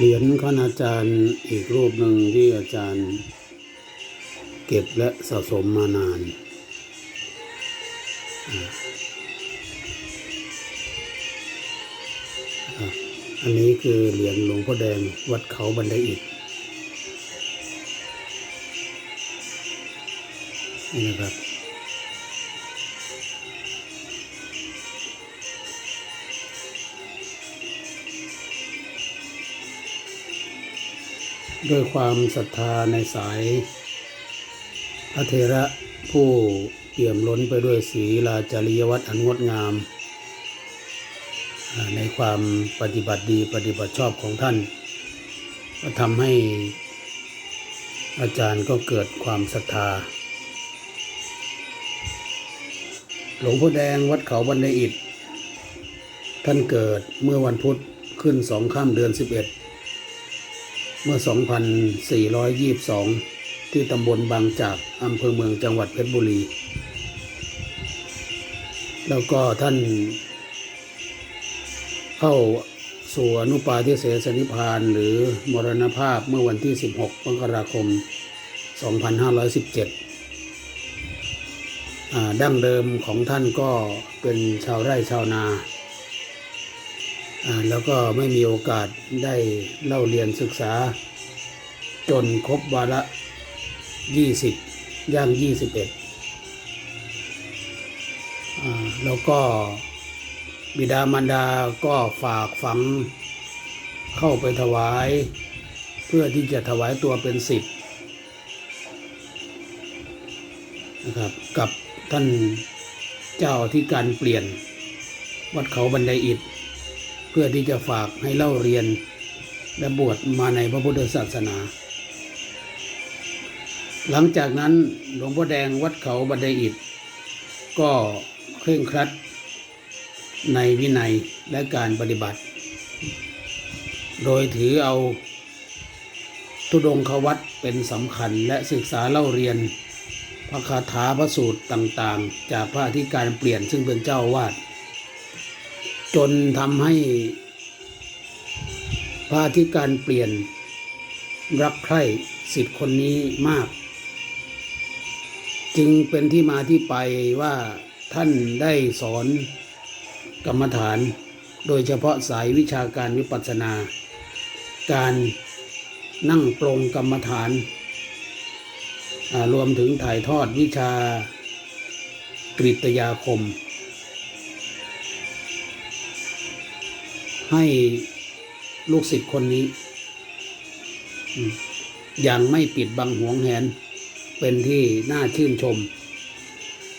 เหรียญคณาจารย์อีกรูปหนึ่งที่อาจารย์ เก็บและสะสมมานาน อันนี้คือเหรียญหลวงพ่อแดงวัดเขาบันไดอิฐนี่นะครับ ด้วยความศรัทธาในสายพระเทระผู้เปี่ยมล้นไปด้วยศีลาจริยวัตรอันงดงาม ในความปฏิบัติดีปฏิบัติชอบของท่าน ก็ทำให้อาจารย์ก็เกิดความศรัทธา หลวงพ่อแดงวัดเขาบันไดอิฐท่านเกิดเมื่อวันพุธขึ้นสองข้ามเดือนสิบเอ็ด มื่อ 2422 ที่ตำบลบางจากอำเภอเมืองจังหวัดเพชรบุรี แล้วก็ท่านเข้าสู่อนุปาทิเสสนิพานหรือมรณภาพเมื่อวันที่ 16 มกราคม 2517 ดั้งเดิมของท่านก็เป็นชาวไร่ชาวนา แล้วก็ไม่มีโอกาสได้เล่าเรียนศึกษา จนครบวาระ20 ย่าง 21อ่าแล้วก็บิดามารดาก็ฝากฝังเข้าไปถวาย เพื่อที่จะถวายตัวเป็นสิทธิ์นะครับกับท่านเจ้าที่การเปลี่ยนวัดเขาบันไดอิฐ เพื่อที่จะฝากให้เล่าเรียนและบวชมาในพระพุทธศาสนา หลังจากนั้นหลวงพ่อแดงวัดเขาบันไดอิฐก็เคร่งครัดในวินัยและการปฏิบัติ โดยถือเอาทุดงควัตเป็นสำคัญและศึกษาเล่าเรียนพระคาถาพระสูตรต่างๆ จากพระอธิการเปลี่ยนซึ่งเป็นเจ้าอาวาด จนทำให้พระอธิการเปลี่ยน รักใคร่สิทธิ์คนนี้มาก จึงเป็นที่มาที่ไปว่าท่านได้สอนกรรมฐาน โดยเฉพาะสายวิชาการวิปัสสนา การนั่งปรงกรรมฐาน รวมถึงถ่ายทอดวิชากริตยาคม ให้ลูกศิษย์คนนี้ อย่างไม่ปิดบังหวงแหน เป็นที่น่าชื่นชม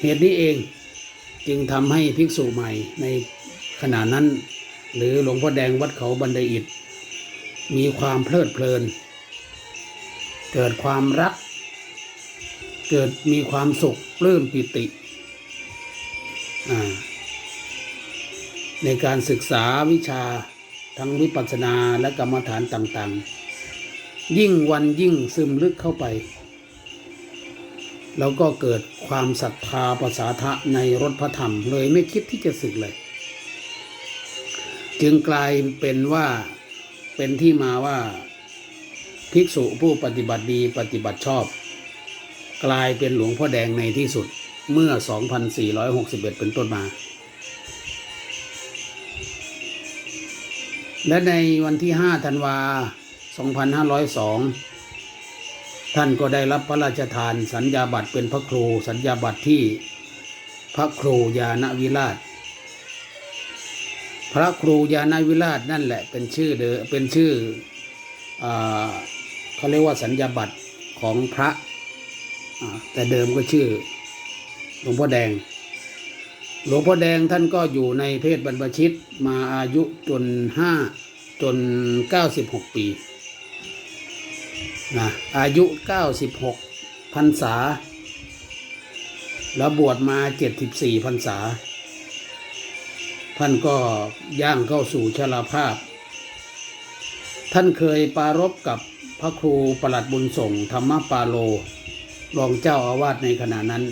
เหตุนี้เองจึงทำให้ภิกษุใหม่ในขณะนั้น หรือหลวงพ่อแดงวัดเขาบันไดอิฐมีความเพลิดเพลิน เกิดความรัก เกิดมีความสุขปลื้มปิติ อ่า ในการศึกษาวิชาทั้งวิปัสสนาและกรรมฐานต่างๆ ยิ่งวันยิ่งซึมลึกเข้าไป แล้วก็เกิดความศรัทธาประสาทะในรถพระธรรม เลยไม่คิดที่จะสึกเลย จึงกลายเป็นว่าเป็นที่มาว่าภิกษุผู้ปฏิบัติดีปฏิบัติชอบ กลายเป็นหลวงพ่อแดงในที่สุดเมื่อ 2461 เป็นต้นมา และในวันที่ 5 ธันวา 2502 ท่านก็ได้รับพระราชทานสัญญาบัตรเป็นพระครู สัญญาบัตรที่พระครูยานวิราช พระครูยานวิราชนั่นแหละเป็นชื่อเดอเป็นชื่ออเขาเรียกว่าสัญญาบัตรของพระ แต่เดิมก็ชื่อหลวงพ่อแดง หลวงพ่อแดงท่านก็อยู่ในเพศบรรพชิตมาอายุจนห้าจนเก้าสิบหกปีนะอายุเก้าสิบหกพรรษา แล้วบวชมาเจ็ดสิบสี่พรรษา ท่านก็ย่างเข้าสู่ชราภาพ ท่านเคยปรารบกับพระครูประหลัดบุญส่งธรรมปาโลรองเจ้าอาวาสในขณะนั้น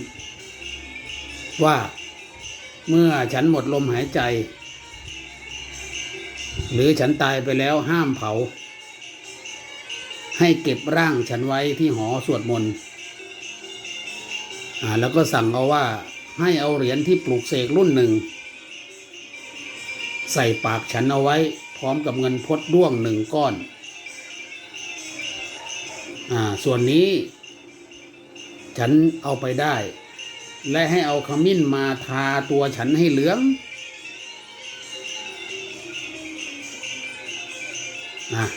ว่า เมื่อฉันหมดลมหายใจ หรือฉันตายไปแล้วห้ามเผา ให้เก็บร่างฉันไว้ที่หอสวดมนต์อ่าแล้วก็สั่งเอาว่าให้เอาเหรียญที่ปลูกเสกรุ่นหนึ่ง ใส่ปากฉันเอาไว้พร้อมกับเงินพดด้วงหนึ่งก้อนอ่าส่วนนี้ ฉันเอาไปได้ และให้เอาขมิ้นมาทาตัวฉันให้เหลืองนะ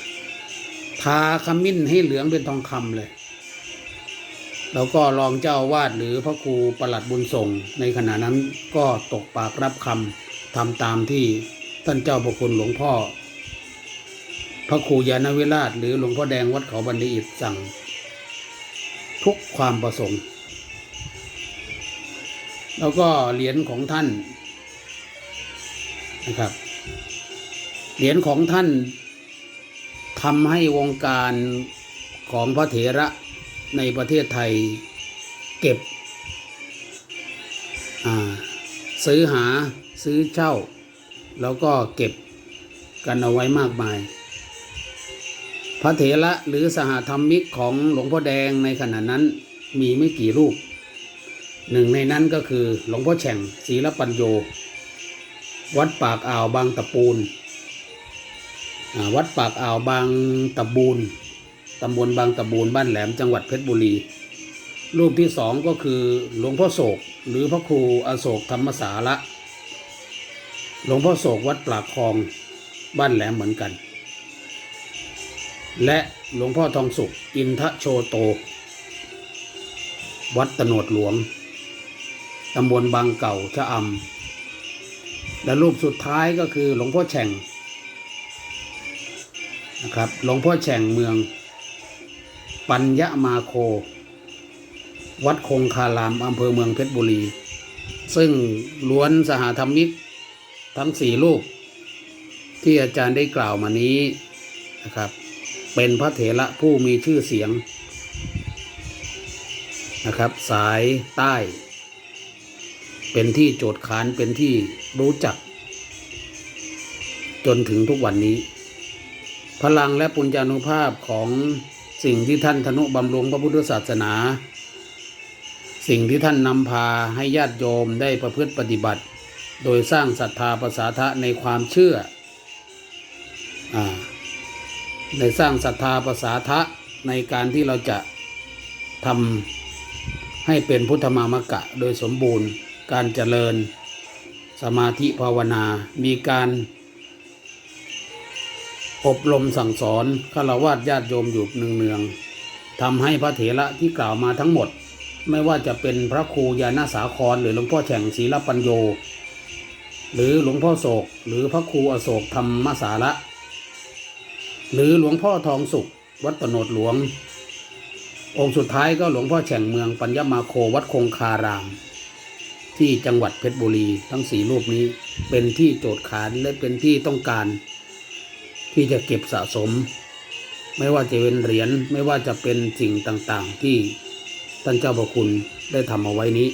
ทาขมิ้นให้เหลืองเป็นทองคำเลย แล้วก็รองเจ้าวาดหรือพระครูประหลัดบุญส่ง ในขณะนั้นก็ตกปากรับคำทำตามที่ท่านเจ้าประคุณหลวงพ่อ พระครูยานวิราช หรือหลวงพ่อแดงวัดเขาบันดีอิฐสั่ง ทุกความประสงค์ แล้วก็เหรียญของท่านนะครับ เหรียญของท่านทำให้วงการของพระเถระในประเทศไทยเก็บซื้อหาซื้อเช่า แล้วก็เก็บกันเอาไว้มากมาย พระเถระหรือสหธรรมิกของหลวงพ่อแดงในขณะนั้นมีไม่กี่รูป หนึ่งในนั้นก็คือหลวงพ่อแฉ่งศรีละปัญโย วัดปากอ่าวบางตะปูน วัดปากอ่าวบางตะบูนตำบลบางตะบูนบ้านแหลมจังหวัดเพชรบุรี รูปที่สองก็คือหลวงพ่อโศก หรือพระครูอโศกธรรมสาระ หลวงพ่อโศกวัดปากคลองบ้านแหลมเหมือนกัน และหลวงพ่อทองสุข อินทโชโต วัดตโนดหลวง ตำบลบางเก่าชะอำและรูปสุดท้ายก็คือหลวงพ่อแฉ่งนะครับหลวงพ่อแฉ่งเมือง ปัญญมาโค วัดคงคารามอำเภอเมืองเพชรบุรี ซึ่งล้วนสหธรรมิกทั้งสี่รูปที่อาจารย์ได้กล่าวมานี้นะครับ เป็นพระเถระผู้มีชื่อเสียงนะครับ สายใต้ เป็นที่โจทย์ขานเป็นที่รู้จัก จนถึงทุกวันนี้ พลังและปุญญานุภาพของสิ่งที่ท่านธนุบำรุงพระพุทธศาสนา สิ่งที่ท่านนำพาให้ญาติโยมได้ประพฤติปฏิบัติ โดยสร้างศรัทธาประสาทะในความเชื่ออในสร้างศรัทธาประสาทะในการที่เราจะทำให้เป็นพุทธมามกะโดยสมบูรณ์ การเจริญสมาธิภาวนา มีการ อบรมสั่งสอนฆราวาสญาติโยมอยู่เนืองๆทำให้พระเถระที่กล่าวมาทั้งหมด ไม่ว่าจะเป็นพระครูยานาสาคร หรือหลวงพ่อแฉ่งศีลปัญโย หรือหลวงพ่อโศก หรือพระครูอโศกธรรมสาระ หรือหลวงพ่อทองสุข วัดตโนดหลวง องค์สุดท้ายก็หลวงพ่อแฉ่งเมืองปัญญมาโควัดคงคาราม ที่จังหวัดเพชรบุรี ทั้งสี่รูปนี้เป็นที่โจทย์ขานและเป็นที่ต้องการ ที่จะเก็บสะสม ไม่ว่าจะเป็นเหรียญไม่ว่าจะเป็นสิ่งต่างๆ ที่ท่านเจ้าพระคุณได้ทำเอาไว้นี้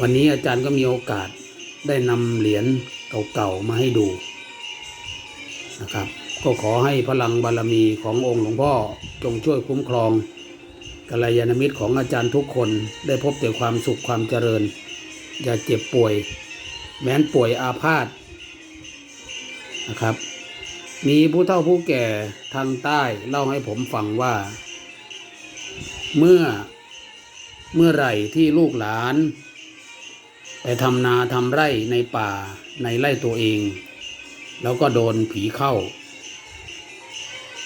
วันนี้อาจารย์ก็มีโอกาสได้นำเหรียญเก่าๆมาให้ดูนะครับ ก็ขอให้พลังบารมีขององค์หลวงพ่อจงช่วยคุ้มครอง กัลยาณมิตรของอาจารย์ทุกคนได้พบแต่ความสุขความเจริญ อย่าเจ็บป่วย แม้นป่วยอาพาธนะครับ มีผู้เฒ่าผู้แก่ทางใต้เล่าให้ผมฟังว่า เมื่อเมื่อไหร่ที่ลูกหลาน ไปทำนาทำไร่ในป่าในไร่ตัวเอง แล้วก็โดนผีเข้า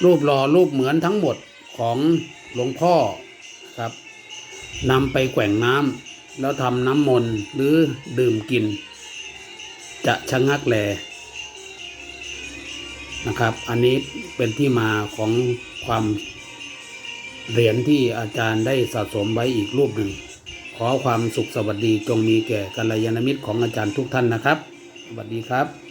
รูปหล่อรูปเหมือนทั้งหมดของหลวงพ่อ ครับนำไปแกว่งน้ำแล้วทำน้ำมนต์หรือดื่มกิน จะชะงักแลนะครับ อันนี้เป็นที่มาของความเหรียญที่อาจารย์ได้สะสมไว้อีกรูปหนึ่ง ขอความสุขสวัสดีจงมีแก่กัลยาณมิตรของอาจารย์ทุกท่านนะครับ สวัสดีครับ